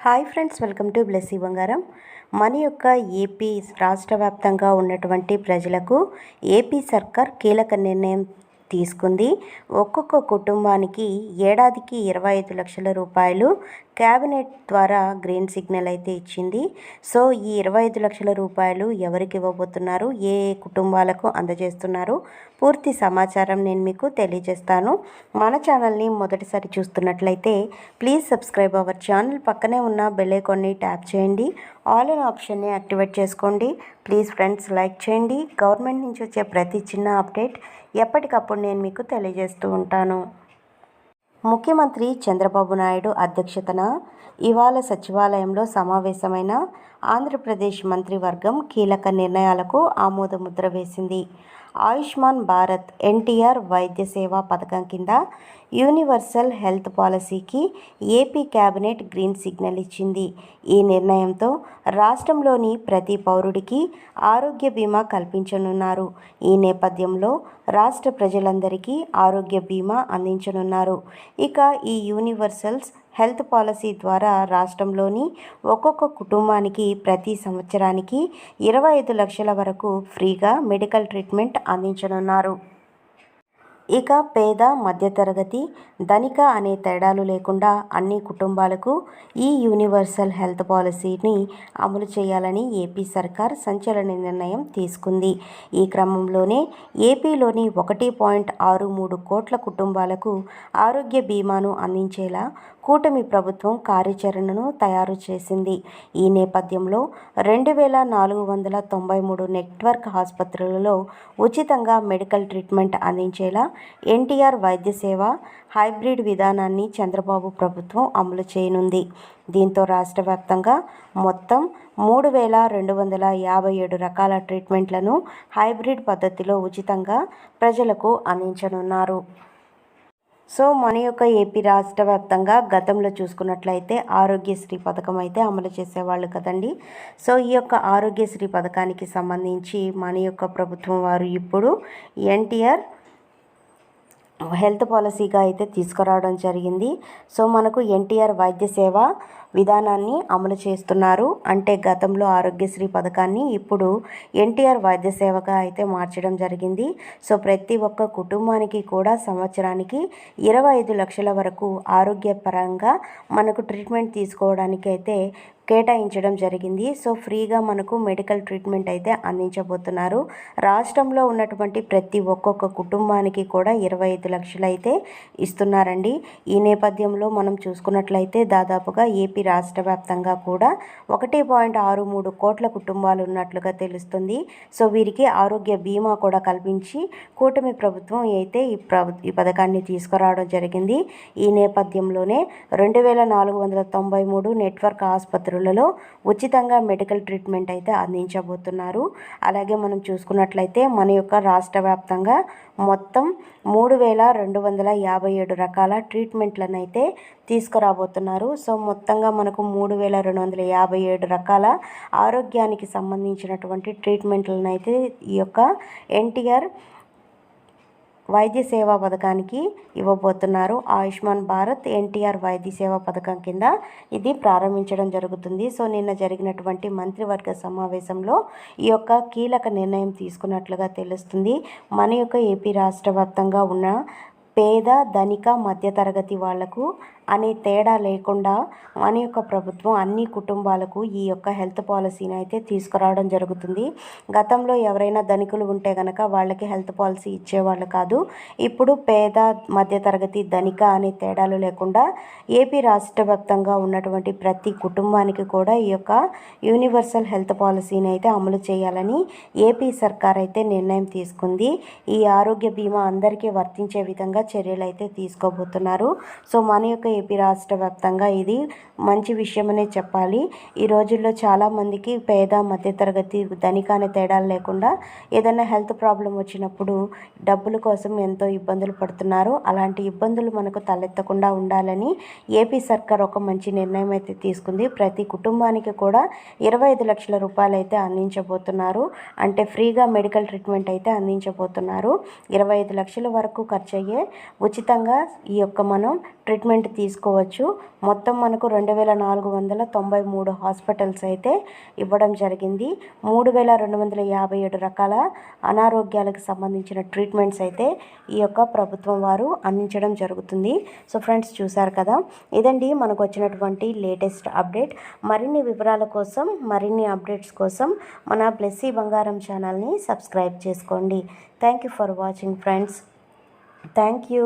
Hi friends welcome to Blessy Bangaram. మన యొక్క AP రాష్ట్ర వ్యాప్తంగా ఉన్నటువంటి ప్రజలకు ఏపీ సర్కార్ కీలక నిర్ణయం తీసుకుంది. ఒక్కొక్క కుటుంబానికి ఏడాదికి ఇరవై ఐదు లక్షల రూపాయలు క్యాబినెట్ ద్వారా గ్రీన్ సిగ్నల్ అయితే ఇచ్చింది. సో ఈ ఇరవై ఐదు లక్షల రూపాయలు ఎవరికి ఇవ్వబోతున్నారు? ఏ ఏ కుటుంబాలకు అందజేస్తున్నారు? పూర్తి సమాచారం నేను మీకు తెలియజేస్తాను. మన ఛానల్ని మొదటిసారి చూస్తున్నట్లయితే ప్లీజ్ సబ్స్క్రైబ్ అవర్ ఛానల్. పక్కనే ఉన్న బెల్ ట్యాప్ చేయండి. ఆల్ ఇన్ ఆప్షన్ని యాక్టివేట్ చేసుకోండి. ప్లీజ్ ఫ్రెండ్స్ లైక్ చేయండి. గవర్నమెంట్ నుంచి వచ్చే ప్రతి చిన్న అప్డేట్ ఎప్పటికప్పుడు నేను మీకు తెలియజేస్తూ ఉంటాను. ముఖ్యమంత్రి చంద్రబాబు నాయుడు అధ్యక్షతన ఇవాళ సచివాలయంలో సమావేశమైన ఆంధ్రప్రదేశ్ మంత్రివర్గం కీలక నిర్ణయాలకు ఆమోదముద్ర వేసింది. ఆయుష్మాన్ భారత్ ఎన్టీఆర్ వైద్య సేవా పథకం కింద యూనివర్సల్ హెల్త్ పాలసీకి ఏపీ కేబినెట్ గ్రీన్ సిగ్నల్ ఇచ్చింది. ఈ నిర్ణయంతో రాష్ట్రంలోని ప్రతి పౌరుడికి ఆరోగ్య బీమా కల్పించనున్నారు. ఈ నేపథ్యంలో రాష్ట్ర ప్రజలందరికీ ఆరోగ్య బీమా అందించనున్నారు. ఇక ఈ యూనివర్సల్స్ హెల్త్ పాలసీ ద్వారా రాష్ట్రంలోని ఒక్కొక్క కుటుంబానికి ప్రతి సంవత్సరానికి ఇరవై ఐదు లక్షల వరకు ఫ్రీగా మెడికల్ ట్రీట్మెంట్ అందించనున్నారు. ఇక పేద మధ్యతరగతి ధనిక అనే తేడాలు లేకుండా అన్ని కుటుంబాలకు ఈ యూనివర్సల్ హెల్త్ పాలసీని అమలు చేయాలని ఏపీ సర్కార్ సంచలన నిర్ణయం తీసుకుంది. ఈ క్రమంలోనే ఏపీలోని ఒకటి పాయింట్ ఆరు మూడు కోట్ల కుటుంబాలకు ఆరోగ్య బీమాను అందించేలా కూటమి ప్రభుత్వం కార్యాచరణను తయారు చేసింది. ఈ నేపథ్యంలో రెండు వేల నాలుగు వందల తొంభై మూడు నెట్వర్క్ ఆసుపత్రులలో ఉచితంగా మెడికల్ ట్రీట్మెంట్ అందించేలా ఎన్టీఆర్ వైద్య సేవ హైబ్రిడ్ విధానాన్ని చంద్రబాబు ప్రభుత్వం అమలు చేయనుంది. దీంతో రాష్ట్ర వ్యాప్తంగా మొత్తం మూడు వేల రెండు వందల యాభై ఏడు రకాల ట్రీట్మెంట్లను హైబ్రిడ్ పద్ధతిలో ఉచితంగా ప్రజలకు అందించనున్నారు. సో మన యొక్క ఏపీ రాష్ట్ర వ్యాప్తంగా గతంలో చూసుకున్నట్లయితే ఆరోగ్యశ్రీ పథకం అయితే అమలు చేసేవాళ్ళు కదండి. సో ఈ యొక్క ఆరోగ్యశ్రీ పథకానికి సంబంధించి మన యొక్క ప్రభుత్వం వారు ఇప్పుడు ఎన్టీఆర్ హెల్త్ పాలసీగా అయితే తీసుకురావడం జరిగింది. సో మనకు ఎన్టీఆర్ వైద్య సేవ విధానాన్ని అమలు చేస్తున్నారు. అంటే గతంలో ఆరోగ్యశ్రీ పథకాన్ని ఇప్పుడు ఎన్టీఆర్ వైద్య సేవగా అయితే మార్చడం జరిగింది. సో ప్రతి ఒక్క కుటుంబానికి కూడా సంవత్సరానికి ఇరవై ఐదు లక్షల వరకు ఆరోగ్యపరంగా మనకు ట్రీట్మెంట్ తీసుకోవడానికి అయితే కేటాయించడం జరిగింది. సో ఫ్రీగా మనకు మెడికల్ ట్రీట్మెంట్ అయితే అందించబోతున్నారు. రాష్ట్రంలో ఉన్నటువంటి ప్రతి ఒక్కొక్క కుటుంబానికి కూడా ఇరవై ఐదు లక్షలు అయితే ఇస్తున్నారండి. ఈ నేపథ్యంలో మనం చూసుకున్నట్లయితే దాదాపుగా ఏపీ రాష్ట్ర వ్యాప్తంగా కూడా ఒకటి పాయింట్ ఆరు మూడు కోట్ల కుటుంబాలు ఉన్నట్లుగా తెలుస్తుంది. సో వీరికి ఆరోగ్య బీమా కూడా కల్పించి కూటమి ప్రభుత్వం అయితే ఈ ప్రభు ఈ పథకాన్ని తీసుకురావడం జరిగింది. ఈ నేపథ్యంలోనే రెండు వేల నాలుగు వందల తొంభై మూడు నెట్వర్క్ ఆసుపత్రులు ఆసుపత్రులలో ఉచితంగా మెడికల్ ట్రీట్మెంట్ అయితే అందించబోతున్నారు. అలాగే మనం చూసుకున్నట్లయితే మన యొక్క రాష్ట్ర వ్యాప్తంగా మొత్తం మూడు వేల రెండు వందల యాభై ఏడు రకాల ట్రీట్మెంట్లను అయితే తీసుకురాబోతున్నారు. సో మొత్తంగా మనకు మూడు వేల రెండు వందల యాభై ఏడు రకాల ఆరోగ్యానికి సంబంధించినటువంటి ట్రీట్మెంట్లను అయితే ఈ యొక్క ఎన్టీఆర్ వైద్య సేవా పథకానికి ఇవ్వబోతున్నారు. ఆయుష్మాన్ భారత్ ఎన్టీఆర్ వైద్య సేవా పథకం కింద ఇది ప్రారంభించడం జరుగుతుంది. సో నిన్న జరిగినటువంటి మంత్రివర్గ సమావేశంలో ఈ యొక్క కీలక నిర్ణయం తీసుకున్నట్లుగా తెలుస్తుంది. మన యొక్క ఏపీ రాష్ట్ర వ్యాప్తంగా ఉన్న పేద ధనిక మధ్యతరగతి వాళ్ళకు అనే తేడా లేకుండా మన యొక్క ప్రభుత్వం అన్ని కుటుంబాలకు ఈ యొక్క హెల్త్ పాలసీని అయితే తీసుకురావడం జరుగుతుంది. గతంలో ఎవరైనా ధనికులు ఉంటే కనుక వాళ్ళకి హెల్త్ పాలసీ ఇచ్చేవాళ్ళు కాదు. ఇప్పుడు పేద మధ్యతరగతి ధనిక అనే తేడాలు లేకుండా ఏపీ రాష్ట్ర వ్యాప్తంగా ఉన్నటువంటి ప్రతి కుటుంబానికి కూడా ఈ యొక్క యూనివర్సల్ హెల్త్ పాలసీని అయితే అమలు చేయాలని ఏపీ సర్కార్ అయితే నిర్ణయం తీసుకుంది. ఈ ఆరోగ్య బీమా అందరికీ వర్తించే విధంగా చర్యలు అయితే తీసుకోబోతున్నారు. సో మన యొక్క ఏపీ రాష్ట్ర వ్యాప్తంగా ఇది మంచి విషయమనే చెప్పాలి. ఈ రోజుల్లో చాలామందికి పేద మధ్యతరగతి ధనిక అనే తేడాలు లేకుండా ఏదైనా హెల్త్ ప్రాబ్లం వచ్చినప్పుడు డబ్బుల కోసం ఎంతో ఇబ్బందులు పడుతున్నారు. అలాంటి ఇబ్బందులు మనకు తలెత్తకుండా ఉండాలని ఏపీ సర్కార్ ఒక మంచి నిర్ణయం అయితే తీసుకుంది. ప్రతి కుటుంబానికి కూడా ఇరవై ఐదు లక్షల రూపాయలు అయితే అందించబోతున్నారు. అంటే ఫ్రీగా మెడికల్ ట్రీట్మెంట్ అయితే అందించబోతున్నారు. ఇరవై ఐదు లక్షల వరకు ఖర్చు అయ్యే ఉచితంగా ఈ యొక్క మనం ట్రీట్మెంట్ తీసుకోవచ్చు. మొత్తం మనకు రెండు వేల నాలుగు వందల తొంభై మూడు హాస్పిటల్స్ అయితే ఇవ్వడం జరిగింది. మూడు వేల రెండు వందల యాభై ఏడు రకాల అనారోగ్యాలకు సంబంధించిన ట్రీట్మెంట్స్ అయితే ఈ యొక్క ప్రభుత్వం వారు అందించడం జరుగుతుంది. సో ఫ్రెండ్స్ చూసారు కదా? ఇదండి మనకు వచ్చినటువంటి లేటెస్ట్ అప్డేట్ మరిన్ని వివరాల కోసం మరిన్ని అప్డేట్స్ కోసం మన బ్లెస్సీ బంగారం ఛానల్ని సబ్స్క్రైబ్ చేసుకోండి. Thank you for watching friends thank you